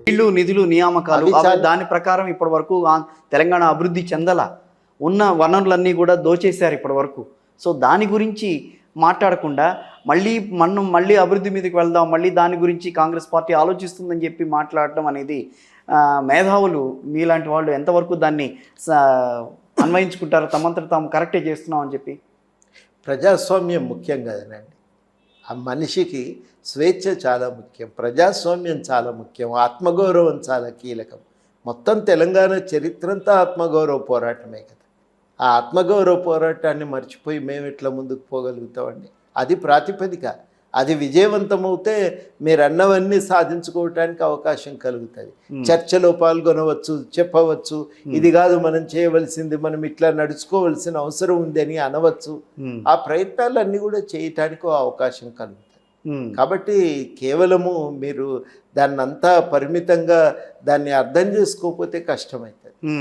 నీళ్ళు నిధులు నియామకాలు దాని ప్రకారం ఇప్పటి వరకు తెలంగాణ అభివృద్ధి చెందల. ఉన్న వనరులన్నీ కూడా దోచేశారు ఇప్పటి వరకు సో దాని గురించి మాట్లాడకుండా మళ్ళీ మనం మళ్ళీ అభివృద్ధి మీదకి వెళ్దాం మళ్ళీ దాని గురించి కాంగ్రెస్ పార్టీ ఆలోచిస్తుందని చెప్పి మాట్లాడటం అనేది మేధావులు మీలాంటి వాళ్ళు ఎంతవరకు దాన్ని అన్వయించుకుంటారు తమంతట తాము కరెక్టే చేస్తున్నాం అని చెప్పి. ప్రజాస్వామ్యం ముఖ్యం కదనండి. ఆ మనిషికి స్వేచ్ఛ చాలా ముఖ్యం ప్రజాస్వామ్యం చాలా ముఖ్యం ఆత్మగౌరవం చాలా కీలకం. మొత్తం తెలంగాణ చరిత్ర అంతా ఆత్మగౌరవ పోరాటమే కదా. ఆ ఆత్మగౌరవ పోరాటాన్ని మర్చిపోయి మేము ఇట్లా ముందుకు పోగలుగుతామండి. అది ప్రాతిపదిక. అది విజయవంతమవుతే మీరు అన్నవన్నీ సాధించుకోవటానికి అవకాశం కలుగుతుంది. చర్చలో పాల్గొనవచ్చు చెప్పవచ్చు. ఇది కాదు మనం చేయవలసింది మనం ఇట్లా నడుచుకోవలసిన అవసరం ఉందని అనవచ్చు. ఆ ప్రయత్నాలన్నీ కూడా చేయటానికి అవకాశం కలుగుతాయి ఉమ్, కాబట్టి కేవలము మీరు దాన్ని అంతా పరిమితంగా దాన్ని అర్థం చేసుకోకపోతే కష్టమవుతుంది.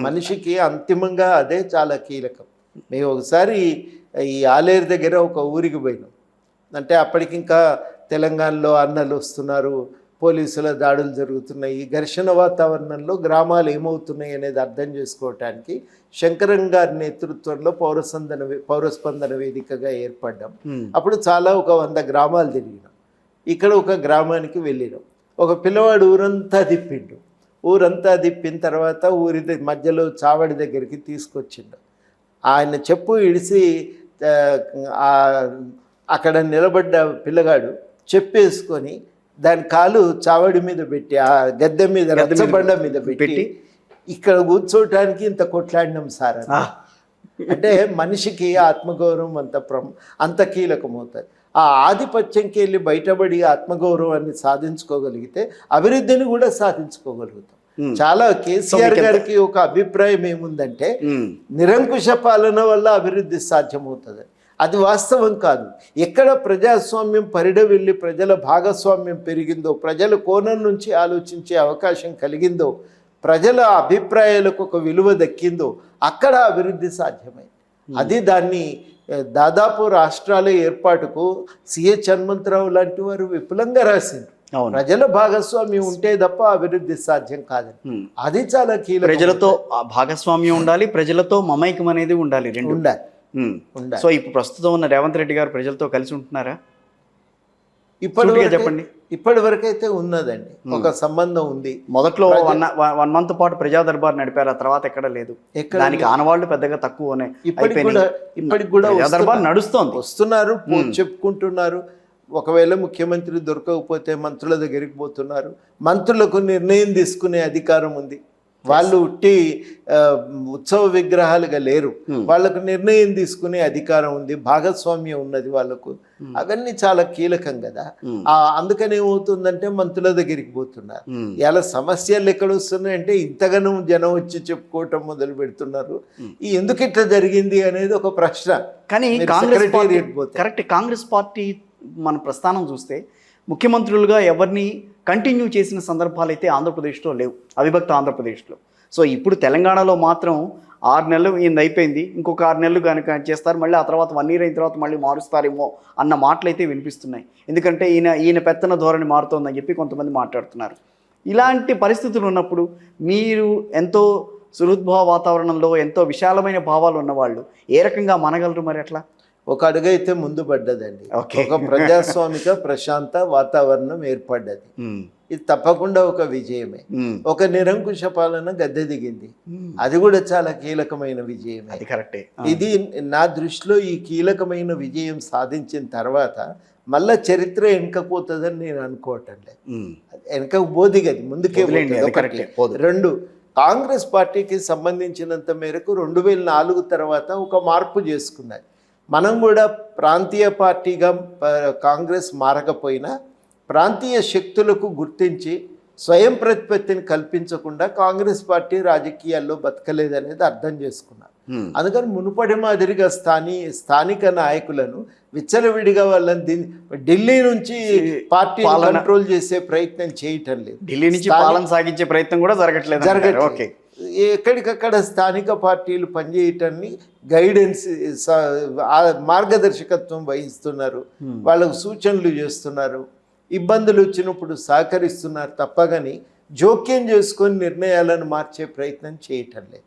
మనిషికి అంతిమంగా అదే చాలా కీలకం. మేము ఒకసారి ఈ ఆలేరు దగ్గర ఒక ఊరికి పోయినాం. అంటే అప్పటికి ఇంకా తెలంగాణలో అన్నలు వస్తున్నారు పోలీసుల దాడులు జరుగుతున్నాయి. ఈ ఘర్షణ వాతావరణంలో గ్రామాలు ఏమవుతున్నాయి అనేది అర్థం చేసుకోవటానికి శంకరం గారి నేతృత్వంలో పౌరస్పందన పౌరస్పందన వేదికగా ఏర్పడ్డాం. అప్పుడు చాలా ఒక వంద గ్రామాలు తిరిగినాం. ఇక్కడ ఒక గ్రామానికి వెళ్ళినాం. ఒక పిల్లవాడు ఊరంతా తిప్పిండు. ఊరంతా తిప్పిన తర్వాత ఊరి మధ్యలో చావడి దగ్గరికి తీసుకొచ్చిండు. ఆయన చెప్పు ఇడిసి అక్కడ నిలబడ్డ పిల్లగాడు చెప్పేసుకొని దాని కాలు చావడి మీద పెట్టి ఆ గద్దె మీద రచ్చబండ మీద పెట్టి ఇక్కడ కూర్చోటానికి ఇంత కొట్లాడినాం సార్ అంటే మనిషికి ఆత్మగౌరవం అంత ప్రమ అంత కీలకమవుతుంది. ఆ ఆధిపత్యంకి వెళ్ళి బయటపడి ఆత్మగౌరవాన్ని సాధించుకోగలిగితే అభివృద్ధిని కూడా సాధించుకోగలుగుతాం. చాలా కేసీఆర్ గారికి ఒక అభిప్రాయం ఏముందంటే నిరంకుశ పాలన వల్ల అభివృద్ధి సాధ్యమవుతుంది. అది వాస్తవం కాదు. ఎక్కడ ప్రజాస్వామ్యం పరిడ వెళ్ళి ప్రజల భాగస్వామ్యం పెరిగిందో ప్రజల కోణం నుంచి ఆలోచించే అవకాశం కలిగిందో ప్రజల అభిప్రాయాలకు ఒక విలువ దక్కిందో అక్కడ అభివృద్ధి సాధ్యమైంది. అది దాన్ని దాదాపు రాష్ట్రాల ఏర్పాటుకు సిహెచ్ హనుమంతరావు లాంటి వారు విపులంగా రాసింది ప్రజల భాగస్వామ్యం ఉంటే తప్ప అభివృద్ధి సాధ్యం కాదని ఉమ్. అది చాలా కీలకం. ప్రజలతో భాగస్వామ్యం ఉండాలి ప్రజలతో మమైకం అనేది ఉండాలి రెండు. ఉండాలి. సో ఇప్పుడు ప్రస్తుతం ఉన్న రేవంత్ రెడ్డి గారు ప్రజలతో కలిసి ఉంటున్నారా? ఇప్పటి చెప్పండి. ఇప్పటి వరకు అయితే ఉన్నదండి ఒక సంబంధం ఉంది. మొదట్లో వన్ వన్ మంత్ పాటు ప్రజా దర్బార్ నడిపారు ఆ తర్వాత ఎక్కడ లేదు. దానికి ఆనవాళ్ళు పెద్దగా తక్కువనే ఇప్పటికి కూడా ఇప్పటికి కూడా దర్బార్. నడుస్తోంది. వస్తున్నారు చెప్పుకుంటున్నారు. ఒకవేళ ముఖ్యమంత్రి దొరకకపోతే మంత్రుల దగ్గరికి పోతున్నారు. మంత్రులకు నిర్ణయం తీసుకునే అధికారం ఉంది. వాళ్ళు ఉట్టి ఉత్సవ విగ్రహాలుగా లేరు. వాళ్ళకు నిర్ణయం తీసుకునే అధికారం ఉంది భాగస్వామ్యం ఉన్నది వాళ్ళకు. అవన్నీ చాలా కీలకం కదా. ఆ, అందుకని ఏమవుతుందంటే మంత్రుల దగ్గరికి పోతున్నారు. ఇలా సమస్యలు ఎక్కడ వస్తున్నాయంటే ఇంతగానో జనం వచ్చి చెప్పుకోవటం మొదలు పెడుతున్నారు. ఈ ఎందుకు ఇట్లా జరిగింది అనేది ఒక ప్రశ్న. కానీ కాంగ్రెస్. కరెక్ట్ కాంగ్రెస్ పార్టీ మన ప్రస్థానం చూస్తే ముఖ్యమంత్రులుగా ఎవరిని కంటిన్యూ చేసిన సందర్భాలు అయితే ఆంధ్రప్రదేశ్లో లేవు. అవిభక్త ఆంధ్రప్రదేశ్లో. సో ఇప్పుడు తెలంగాణలో మాత్రం ఆరు నెలలు ఈయన అయిపోయింది. ఇంకొక ఆరు నెలలు కనుక చేస్తారు మళ్ళీ ఆ తర్వాత వన్ ఇయర్ అయిన తర్వాత మళ్ళీ మారుస్తారేమో అన్న మాటలు అయితే వినిపిస్తున్నాయి. ఎందుకంటే ఈయన ఈయన పెత్తన ధోరణి మారుతోందని చెప్పి కొంతమంది మాట్లాడుతున్నారు. ఇలాంటి పరిస్థితులు ఉన్నప్పుడు మీరు ఎంతో సుహృద్భావ వాతావరణంలో ఎంతో విశాలమైన భావాలు ఉన్నవాళ్ళు ఏ రకంగా మనగలరు మరి అట్లా? ఒక అడుగైతే ముందు పడ్డదండి. ఒక ప్రజాస్వామిక ప్రశాంత వాతావరణం ఏర్పడ్డది. ఇది తప్పకుండా ఒక విజయమే. ఒక నిరంకుశ పాలన గద్దె దిగింది. అది కూడా చాలా కీలకమైన విజయమే. అది కరెక్టే. ఇది నా దృష్టిలో ఈ కీలకమైన విజయం సాధించిన తర్వాత మళ్ళా చరిత్ర వెనకపోతుందని నేను అనుకోవటం లేదు వెనక పోది కదా ముందుకే ఒకటి. రెండు కాంగ్రెస్ పార్టీకి సంబంధించినంత మేరకు రెండు వేల నాలుగు తర్వాత ఒక మార్పు చేసుకున్నది. మనం కూడా ప్రాంతీయ పార్టీగా కాంగ్రెస్ మారకపోయినా ప్రాంతీయ శక్తులకు గుర్తించి స్వయం ప్రతిపత్తిని కల్పించకుండా కాంగ్రెస్ పార్టీ రాజకీయాల్లో బతకలేదనేది అర్థం చేసుకున్నారు అందుకని మునుపటి మాదిరిగా స్థాని స్థానిక నాయకులను విచ్చలవిడిగా వాళ్ళని దిన్- ఢిల్లీ నుంచి పార్టీ కంట్రోల్ చేసే ప్రయత్నం చేయటం లేదు ఢిల్లీ నుంచి పాలన సాగించే ప్రయత్నం కూడా జరగట్లేదు. జరగట్లేదు. ఎక్కడికక్కడ స్థానిక పార్టీలు పనిచేయటాన్ని గైడెన్స్ మార్గదర్శకత్వం వహిస్తున్నారు. వాళ్ళకు సూచనలు చేస్తున్నారు. ఇబ్బందులు వచ్చినప్పుడు సహకరిస్తున్నారు తప్ప కానీ జోక్యం చేసుకొని నిర్ణయాలను మార్చే ప్రయత్నం చేయటం లేదు.